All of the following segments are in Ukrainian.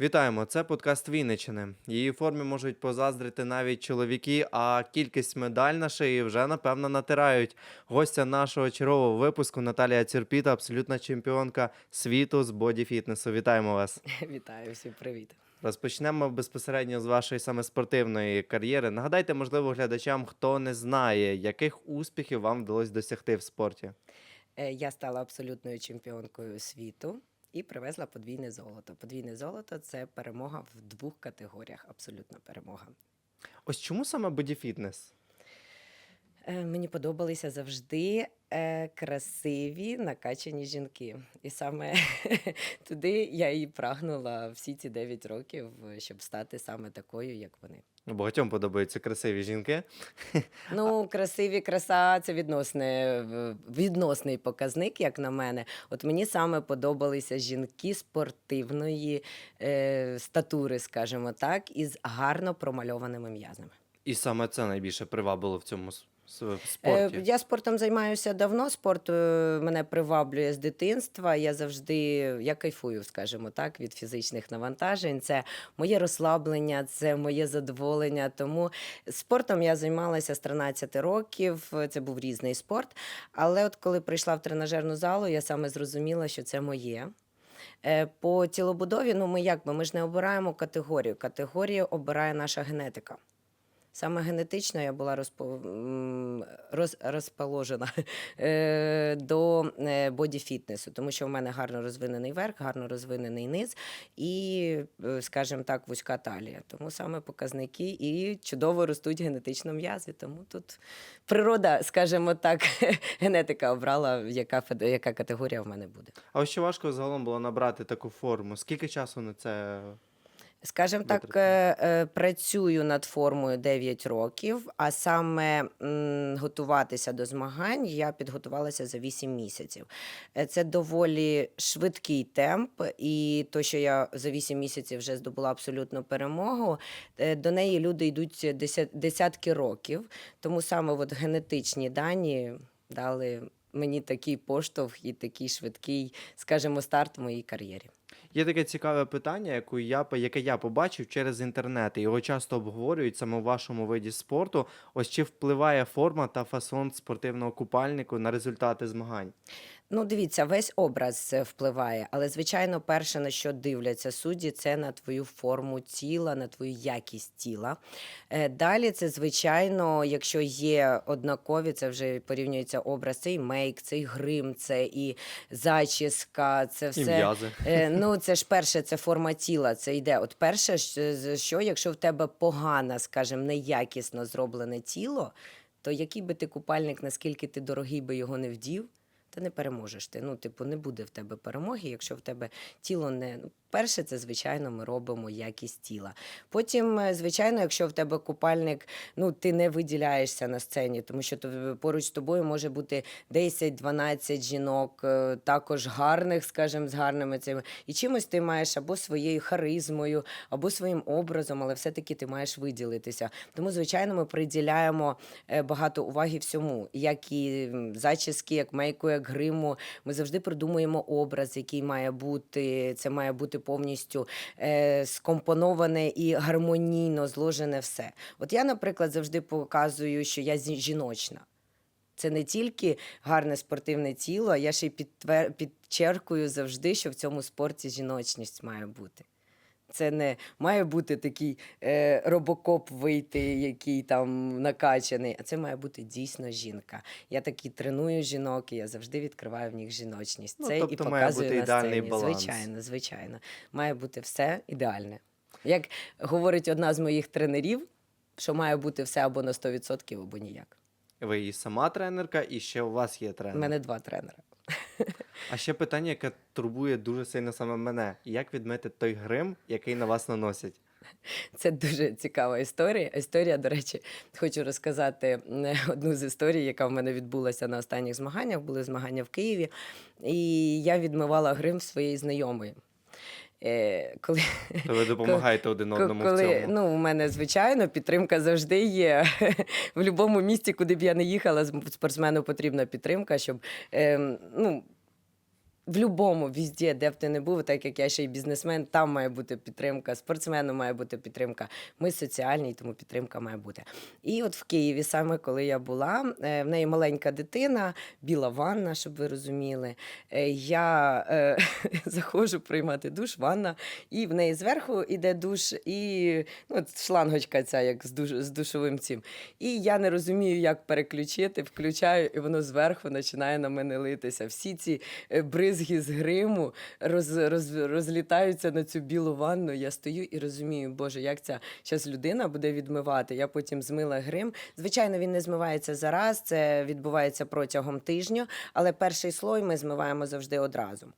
Вітаємо! Це подкаст Вінничини. Її формі можуть позаздрити навіть чоловіки, а кількість медаль на шиї вже напевно натирають. Гостя нашого чергового випуску Наталія Цюрпіта, абсолютна чемпіонка світу з бодіфітнесу. Вітаємо вас! Вітаю всім привіт. Розпочнемо безпосередньо з вашої саме спортивної кар'єри. Нагадайте, можливо, глядачам, хто не знає, яких успіхів вам вдалося досягти в спорті. Е, Я стала абсолютною чемпіонкою світу і привезла подвійне золото. Подвійне золото це перемога в двох категоріях. Абсолютна перемога. Ось чому саме бодіфітнес? Е, Мені подобалися завжди е, красиві накачані жінки. І саме туди я і прагнула всі ці 9 років, щоб стати саме такою, як вони. Ну, Багатьом подобаються красиві жінки. Ну, красиві краса це відносне, відносний показник, як на мене. От мені саме подобалися жінки спортивної е, статури, скажімо так, із гарно промальованими м'язами. І саме це найбільше привабило в цьому с- Е, спорті. я спортом займаюся давно. Спорт е, мене приваблює з дитинства. Я завжди я кайфую, скажімо так, від фізичних навантажень. Це моє розслаблення, це моє задоволення. Тому спортом я займалася з 13 років. Це був різний спорт. Але от коли прийшла в тренажерну залу, я саме зрозуміла, що це моє. Е, По тілобудові, ну ми як би ми ж не обираємо категорію. Категорію обирає наша генетика. Саме генетично я була розпо... роз... розположена е, до е, боді-фітнесу, тому що в мене гарно розвинений верх, гарно розвинений низ і, е, скажімо так, вузька талія. Тому саме показники і чудово ростуть генетично м'язи. Тому тут природа, скажімо так, генетика обрала, яка, яка категорія в мене буде. А ось що важко загалом було набрати таку форму? Скільки часу на це? Скажімо так, е, е, працюю над формою 9 років, а саме м, готуватися до змагань я підготувалася за 8 місяців. Е, Це доволі швидкий темп, і то, що я за 8 місяців вже здобула абсолютну перемогу, е, до неї люди йдуть деся- десятки років. Тому саме от генетичні дані дали мені такий поштовх і такий швидкий, скажімо, старт в моїй кар'єрі. Є таке цікаве питання, яку я, яке я побачив через інтернет. і Його часто обговорюють саме у вашому виді спорту. Ось чи впливає форма та фасон спортивного купальнику на результати змагань? Ну, дивіться, весь образ е, впливає, але звичайно, перше на що дивляться судді, це на твою форму тіла, на твою якість тіла. Е, Далі це звичайно, якщо є однакові, це вже порівнюється образ, це і мейк, це і грим, це і зачіска, це все. І м'язи. Ну, це ж перше, це форма тіла. Це йде. От перше, що якщо в тебе погано, скажімо, неякісно зроблене тіло, то який би ти купальник, наскільки ти дорогий би його не вдів, та не переможеш ти. Ну, типу, не буде в тебе перемоги, якщо в тебе тіло не. Перше, це звичайно, ми робимо якість тіла. Потім, е, звичайно, якщо в тебе купальник, ну ти не виділяєшся на сцені, тому що поруч з тобою може бути 10-12 жінок, е, також гарних, скажімо, з гарними цими. І чимось ти маєш або своєю харизмою, або своїм образом, але все-таки ти маєш виділитися. Тому, звичайно, ми приділяємо е, багато уваги всьому, як і зачіски, як мейку, як гриму. Ми завжди придумуємо образ, який має бути. Це має бути повністю е, скомпоноване і гармонійно зложене все. От я, наприклад, завжди показую, що я жіночна. Це не тільки гарне спортивне тіло, я ще й підчеркую завжди, що в цьому спорті жіночність має бути. Це не має бути такий е, робокоп вийти, який там накачаний, а це має бути дійсно жінка. Я таки треную жінок, і я завжди відкриваю в них жіночність. Ну, Це і тобто має бути на сцені. баланс. Звичайно, звичайно. Має бути все ідеальне. Як говорить одна з моїх тренерів, що має бути все або на 100%, або ніяк. Ви і сама тренерка, і ще у вас є У тренер. мене два тренера. А ще питання, яке турбує дуже сильно саме мене: як відмити той грим, який на вас наносять? Це дуже цікава історія. Історія, до речі, хочу розказати м, одну з історій, яка в мене відбулася на останніх змаганнях. Були змагання в Києві, і я відмивала грим своєї знайомої. Е, коли, То ви допомагаєте один одному одному в цьому. ну, у мене, звичайно, підтримка завжди є. В будь-якому місці, куди б я не їхала, спортсмену потрібна підтримка, щоб ем, ну, в будь-якому візді, де б ти не був, так як я ще й бізнесмен, там має бути підтримка, спортсмену має бути підтримка. Ми соціальні, тому підтримка має бути. І от в Києві, саме коли я була, е, в неї маленька дитина, біла ванна, щоб ви розуміли. Е, Я е, заходжу приймати душ, ванна, і в неї зверху іде душ, і ну, шлангочка ця, як з, душ, з душовим цим. І я не розумію, як переключити, включаю, і воно зверху починає на мене литися. Всі ці е, бризги з гриму роз, роз, розлітаються на цю білу ванну. Я стою і розумію, Боже, як ця зараз людина буде відмивати. Я потім змила грим. Звичайно, він не змивається зараз, це відбувається протягом тижня, але перший слой ми змиваємо завжди одразу.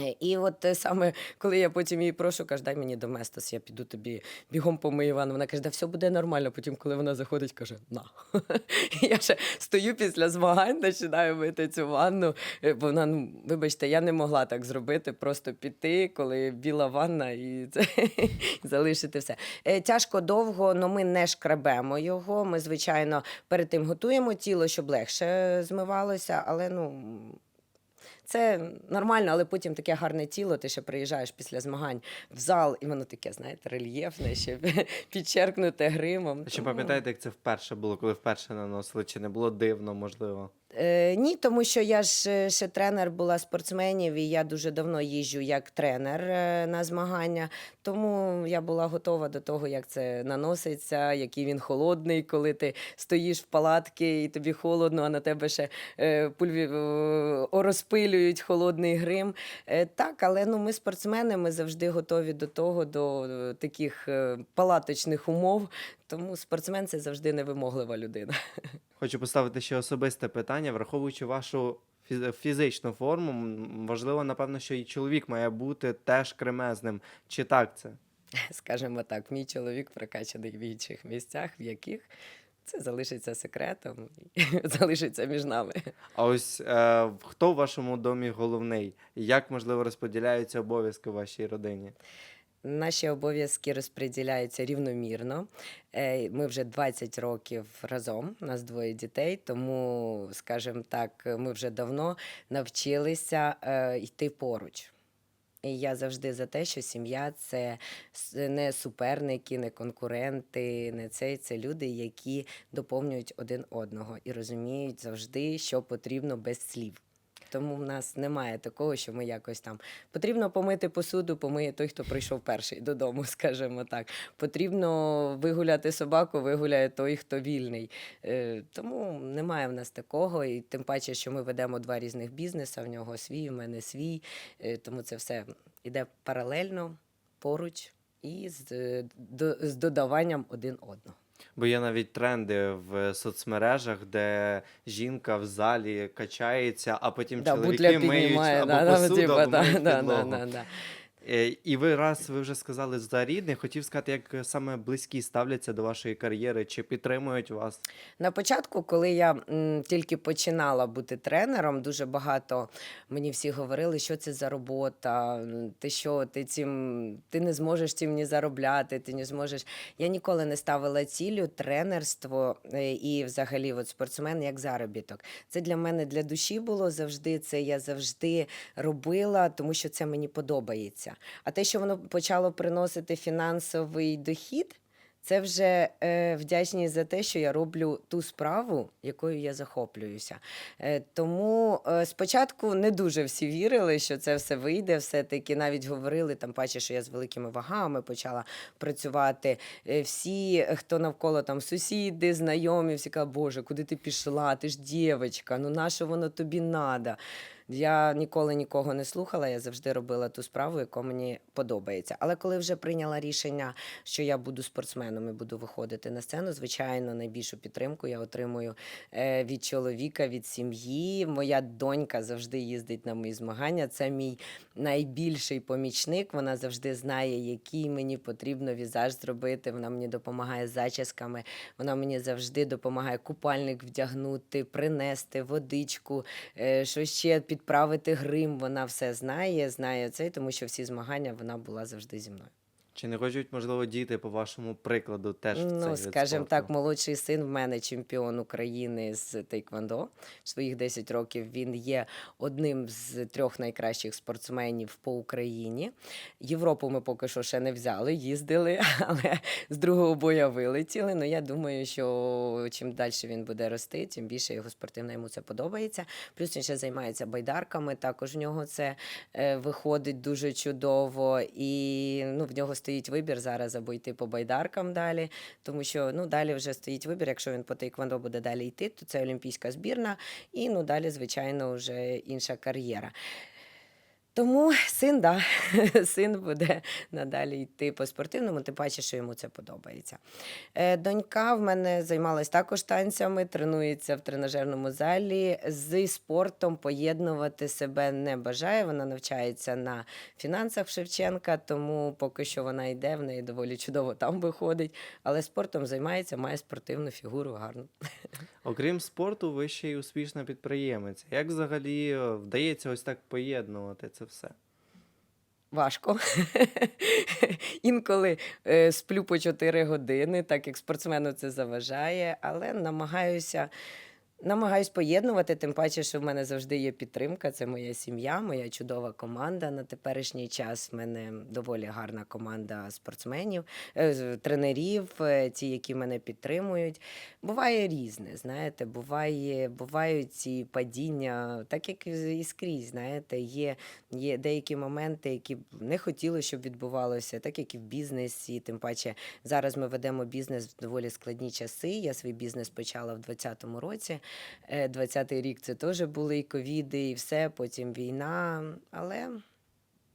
Е, І от саме коли я потім її прошу, каже, дай мені доместос, я піду тобі бігом помию ванну. Вона каже, да все буде нормально. Потім, коли вона заходить, каже, на. Я ще стою після змагань, починаю мити цю ванну. Е, Бо вона, ну, вибачте, я не могла так зробити, просто піти, коли біла ванна, і це залишити все. Е, Тяжко довго, але ми не шкрабемо його. Ми, звичайно, перед тим готуємо тіло, щоб легше змивалося, але ну. Це нормально, але потім таке гарне тіло. Ти ще приїжджаєш після змагань в зал, і воно таке, знаєте, рельєфне, ще підчеркнуте гримом. Чи Тому- пам'ятаєте, як це вперше було, коли вперше наносили? Чи не було дивно, можливо? Е, ні, тому що я ж е, ще тренер була спортсменів, і я дуже давно їжджу як тренер е, на змагання. Тому я була готова до того, як це наноситься, який він холодний, коли ти стоїш в палатці і тобі холодно, а на тебе ще е, пульві, е, розпилюють холодний грим. Е, так, але ну, ми спортсмени, ми завжди готові до того, до таких палаточних умов. Тому спортсмен це завжди невимоглива людина. Хочу поставити ще особисте питання, враховуючи вашу фіз- фізичну форму, важливо, напевно, що і чоловік має бути теж кремезним. Чи так це? скажімо так, мій чоловік прокачаний в інших місцях, в яких це залишиться секретом залишиться між нами. А ось е, хто в вашому домі головний? Як можливо розподіляються обов'язки в вашій родині? Наші обов'язки розподіляються рівномірно. Е, Ми вже 20 років разом, у нас двоє дітей, тому, скажімо так, ми вже давно навчилися е, йти поруч. І я завжди за те, що сім'я це не суперники, не конкуренти, не це, це люди, які доповнюють один одного і розуміють завжди, що потрібно без слів. Тому в нас немає такого, що ми якось там потрібно помити посуду, помиє той, хто прийшов перший додому, скажімо так. Потрібно вигуляти собаку, вигуляє той, хто вільний. Е, тому немає в нас такого. І тим паче, що ми ведемо два різних бізнеси, в нього свій, в мене свій. Е, тому це все йде паралельно, поруч і з, е, до, з додаванням один одного. Бо є навіть тренди в соцмережах, де жінка в залі качається, а потім Да, чоловіки миють або посуду, або миють підлогу. Е, І ви раз ви вже сказали за рідних, хотів сказати, як саме близькі ставляться до вашої кар'єри, чи підтримують вас? На початку, коли я м, тільки починала бути тренером, дуже багато мені всі говорили, що це за робота, ти що, ти цим ти не зможеш цим ні заробляти, ти не зможеш. Я ніколи не ставила цілю тренерство е, і взагалі от спортсмен як заробіток. Це для мене для душі було завжди. Це я завжди робила, тому що це мені подобається. А те, що воно почало приносити фінансовий дохід. Це вже е, вдячність за те, що я роблю ту справу, якою я захоплююся. Е, тому е, спочатку не дуже всі вірили, що це все вийде. Все-таки навіть говорили, там паче, що я з великими вагами почала працювати. Е, всі, хто навколо там сусіди, знайомі, всі кажуть, Боже, куди ти пішла? Ти ж дівчинка, ну на що воно тобі надо? Я ніколи нікого не слухала, я завжди робила ту справу, яка мені подобається. Але коли вже прийняла рішення, що я буду спортсменом і буду виходити на сцену, звичайно, найбільшу підтримку я отримую е, від чоловіка, від сім'ї. Моя донька завжди їздить на мої змагання. Це мій найбільший помічник. Вона завжди знає, який мені потрібно візаж зробити. Вона мені допомагає з зачісками. Вона мені завжди допомагає купальник вдягнути, принести водичку, е, що ще підправити грим. Вона все знає, знає це, тому що всі змагання вона була завжди зі мною. Чи не хочуть, можливо, діти по вашому прикладу теж в цей Ну, вид скажімо спорту? так, молодший син в мене чемпіон України з тейквондо. В своїх 10 років він є одним з трьох найкращих спортсменів по Україні. Європу ми поки що ще не взяли, їздили, але з другого боя вилетіли. Ну я думаю, що чим далі він буде рости, тим більше його спортивно йому це подобається. Плюс він ще займається байдарками. Також в нього це е, виходить дуже чудово. І ну, в нього стоїть вибір зараз або йти по байдаркам далі, тому що ну, далі вже стоїть вибір. Якщо він по тейквондо буде далі йти, то це олімпійська збірна, і ну, далі, звичайно, вже інша кар'єра. Тому син, да, син буде надалі йти по спортивному, тим паче, що йому це подобається. Е, донька в мене займалась також танцями, тренується в тренажерному залі. Зі спортом поєднувати себе не бажає. Вона навчається на фінансах Шевченка, тому поки що вона йде, в неї доволі чудово там виходить. Але спортом займається, має спортивну фігуру гарну. Окрім спорту, ви ще й успішна підприємиця. Як взагалі е, вдається ось так поєднувати це все? Важко. Інколи е, сплю по 4 години, так як спортсмену це заважає, але намагаюся. Намагаюсь поєднувати, тим паче, що в мене завжди є підтримка. Це моя сім'я, моя чудова команда. На теперішній час в мене доволі гарна команда спортсменів, е, тренерів, е, ті, які мене підтримують. Буває різне, знаєте, буває, бувають ці падіння, так як і скрізь, знаєте, є, є деякі моменти, які не хотілося, щоб відбувалося, так як і в бізнесі. Тим паче зараз ми ведемо бізнес в доволі складні часи. Я свій бізнес почала в 2020 році. Е, 20-й рік це теж були і ковіди, і все, потім війна. Але,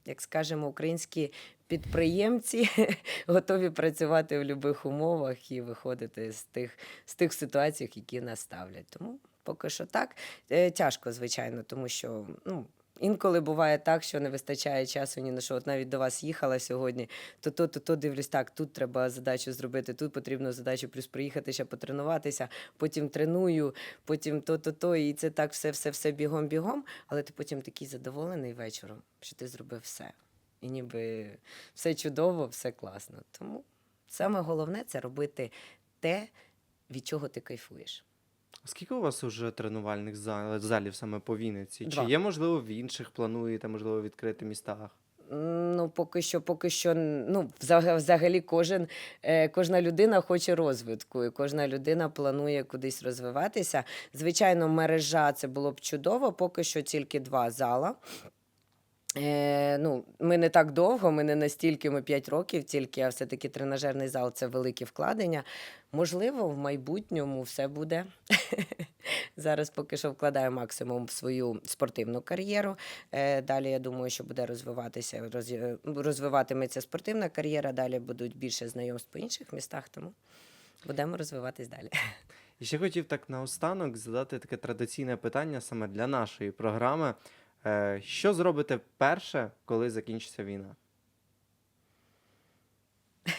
як скажемо, українські підприємці готові працювати в будь-яких умовах і виходити з тих, з тих ситуацій, які нас ставлять. Тому поки що так. Е, Тяжко, звичайно, тому що ну, інколи буває так, що не вистачає часу ні на що. От навіть до вас їхала сьогодні, то то, то, то дивлюсь, так, тут треба задачу зробити, тут потрібно задачу плюс приїхати ще потренуватися, потім треную, потім то, то, і це так все, все, все бігом-бігом, але ти потім такий задоволений вечором, що ти зробив все. І ніби все чудово, все класно. Тому саме головне це робити те, від чого ти кайфуєш. Скільки у вас уже тренувальних зал- залів саме по Вінниці? Чи є, можливо, в інших плануєте, можливо, відкрити містах? М, Ну, поки що, поки що, ну, взаг- взагалі, кожен, е, кожна людина хоче розвитку, і кожна людина планує кудись розвиватися. Звичайно, мережа це було б чудово, поки що тільки два зала. Е, ну, ми не так довго, ми не настільки, ми 5 років тільки, а все-таки тренажерний зал це велике вкладення. Можливо, в майбутньому все буде. Зараз поки що вкладаю максимум в свою спортивну кар'єру. Е, Далі я думаю, що буде розвиватися, роз- розвиватиметься спортивна кар'єра. Далі будуть більше знайомств по інших містах, тому будемо розвиватись далі. І ще хотів так наостанок задати таке традиційне питання саме для нашої програми. Е, Що зробите перше, коли закінчиться війна?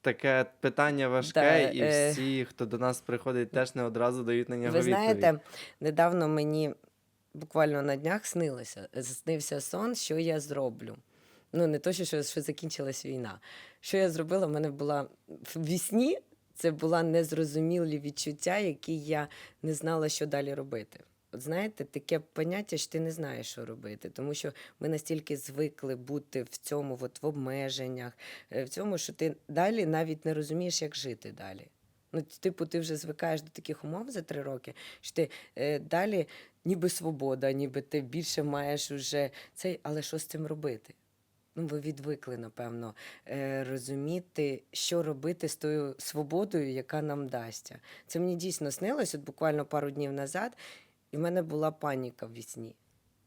Таке питання важке, Да, і е. всі, хто до нас приходить, теж не одразу дають на нього Ви відповідь. знаєте, недавно мені буквально на днях снилося, снився сон, що я зроблю. Ну, не то, що, що, закінчилась війна. Що я зробила? У мене була в вісні, це була незрозумілі відчуття, які я не знала, що далі робити. От знаєте, таке поняття, що ти не знаєш, що робити, тому що ми настільки звикли бути в цьому, от, в обмеженнях, е, в цьому, що ти далі навіть не розумієш, як жити далі. Ну, типу, ти вже звикаєш до таких умов за три роки, що ти е, далі ніби свобода, ніби ти більше маєш уже цей, але що з цим робити? Ну, ви відвикли, напевно, е, розуміти, що робити з тою свободою, яка нам дасться. Це мені дійсно снилось, от буквально пару днів назад, і в мене була паніка в вісні,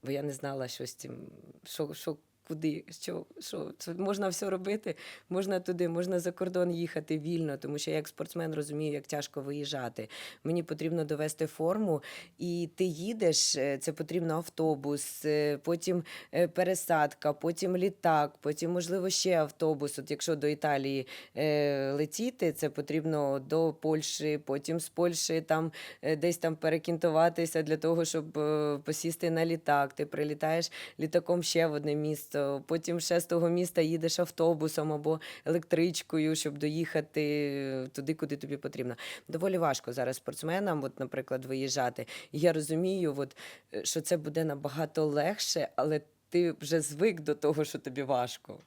бо я не знала, що з цим, що, що куди, що, що це можна все робити, можна туди, можна за кордон їхати вільно, тому що я як спортсмен розумію, як тяжко виїжджати. Мені потрібно довести форму, і ти їдеш, е, це потрібно автобус, е, потім е, пересадка, потім літак, потім, можливо, ще автобус. От якщо до Італії летіти, це потрібно до Польщі, потім з Польщі там десь там перекінтуватися для того, щоб посісти на літак. Ти прилітаєш літаком ще в одне місце. Місто, потім ще з того міста їдеш автобусом або електричкою, щоб доїхати туди, куди тобі потрібно. Доволі важко зараз спортсменам, от, наприклад, виїжджати. Я розумію, от, е, що це буде набагато легше, але ти вже звик до того, що тобі важко.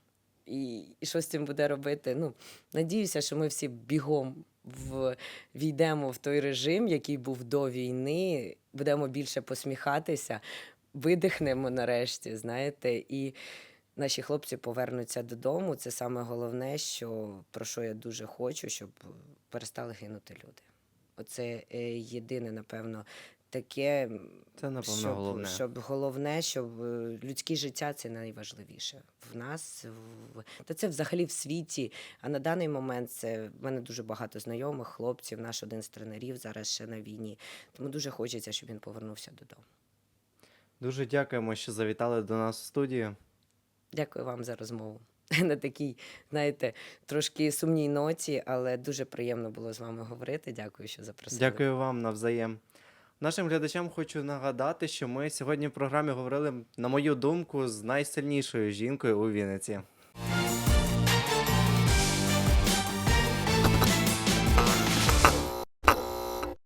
І, і що з цим буде робити? Ну, надіюся, що ми всі бігом в, війдемо в той режим, який був до війни, будемо більше посміхатися, видихнемо нарешті, знаєте, і наші хлопці повернуться додому. Це саме головне, що, про що я дуже хочу, щоб перестали гинути люди. Оце е, єдине, напевно, таке, Це, напевно, щоб, головне. щоб головне, щоб е, людське життя це найважливіше в нас, в та це взагалі в світі. А на даний момент це в мене дуже багато знайомих, хлопців, наш один з тренерів зараз ще на війні. Тому дуже хочеться, щоб він повернувся додому. Дуже дякуємо, що завітали до нас в студію. Дякую вам за розмову. На такій, знаєте, трошки сумній ноті, але дуже приємно було з вами говорити. Дякую, що запросили. Дякую вам навзаєм. Нашим глядачам хочу нагадати, що ми сьогодні в програмі говорили, на мою думку, з найсильнішою жінкою у Вінниці.